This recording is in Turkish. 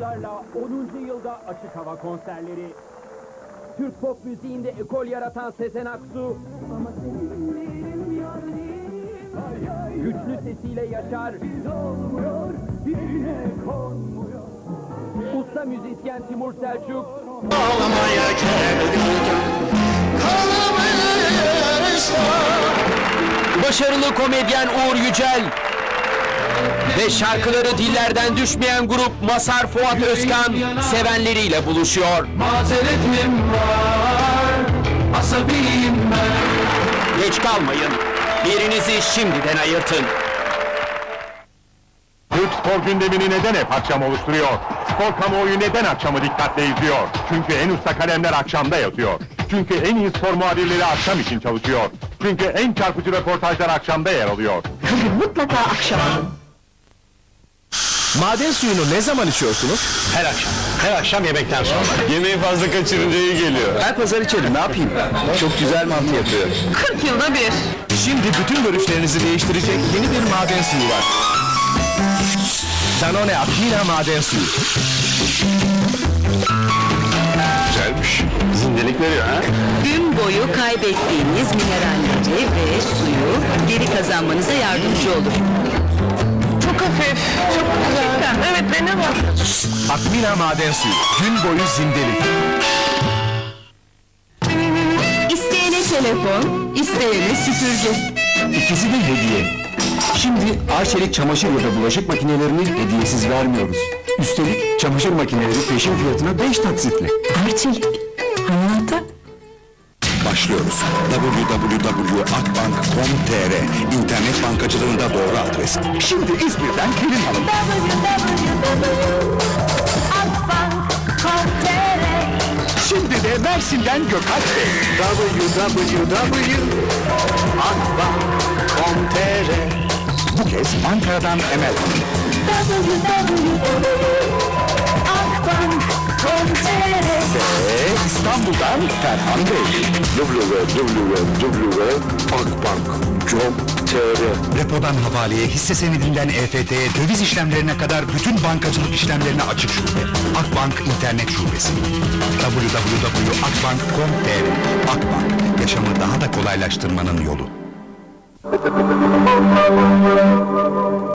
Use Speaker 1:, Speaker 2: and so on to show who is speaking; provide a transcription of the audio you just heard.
Speaker 1: Larla 10. yılda açık hava konserleri. Türk pop müziğinde ekol yaratan Sezen Aksu güçlü sesiyle yaşar. Usta müzisyen Timur Selçuk Başarılı komedyen Uğur Yücel ve şarkıları dillerden düşmeyen grup Masar Fuat Özkan sevenleriyle buluşuyor.
Speaker 2: Mazeretim var, asabiyim ben.
Speaker 1: Geç kalmayın. Yerinizi şimdiden ayırtın.
Speaker 3: Türk spor gündemini neden hep akşam oluşturuyor? Spor kamuoyu neden akşamı dikkatle izliyor? Çünkü en usta kalemler akşamda yatıyor. Çünkü en iyi spor muhabirleri akşam için çalışıyor. Çünkü en çarpıcı röportajlar akşamda yer alıyor.
Speaker 4: Mutlaka akşam.
Speaker 5: Maden suyunu ne zaman içiyorsunuz?
Speaker 3: Her akşam. Her akşam yemekten sonra. Yemeği fazla kaçırınca iyi geliyor.
Speaker 5: Her pazar içerim ne yapayım? Çok güzel mantı yapıyor.
Speaker 4: 40 yılda bir.
Speaker 5: Şimdi bütün görüşlerinizi değiştirecek yeni bir maden suyu var. Danone Akmina maden suyu.
Speaker 3: Güzelmiş. Zindelik veriyor ha?
Speaker 4: Gün boyu kaybettiğiniz mineralleri ve suyu geri kazanmanıza yardımcı olur. Çok hafif, çok güzel. Evet, dene bak.
Speaker 5: Akmina maden suyu. Gün boyu zindelik.
Speaker 4: İsteyene telefon, isteyene süpürge.
Speaker 5: İkisi de hediye. Şimdi Arçelik çamaşır ya da bulaşık makinelerini hediyesiz vermiyoruz. Üstelik çamaşır makineleri peşin fiyatına 5 taksitle.
Speaker 4: Arçelik, hayata
Speaker 6: Başlıyoruz. www.akbank.com.tr İnternet bankacılığında doğru adres.
Speaker 5: Şimdi İzmir'den Pelin Hanım. Şimdi de Mersin'den Gökalp Bey. www.akbank.com.tr Bu kez Ankara'dan Emel Hanım. Ve İstanbul'dan Ferhan Bey.
Speaker 6: www.akbank.com.tr Repodan havaleye, hisse senedinden EFT'ye, döviz işlemlerine kadar bütün bankacılık işlemlerine açık şube. Akbank İnternet Şubesi. www.akbank.com.tr Akbank, yaşamı daha da kolaylaştırmanın yolu.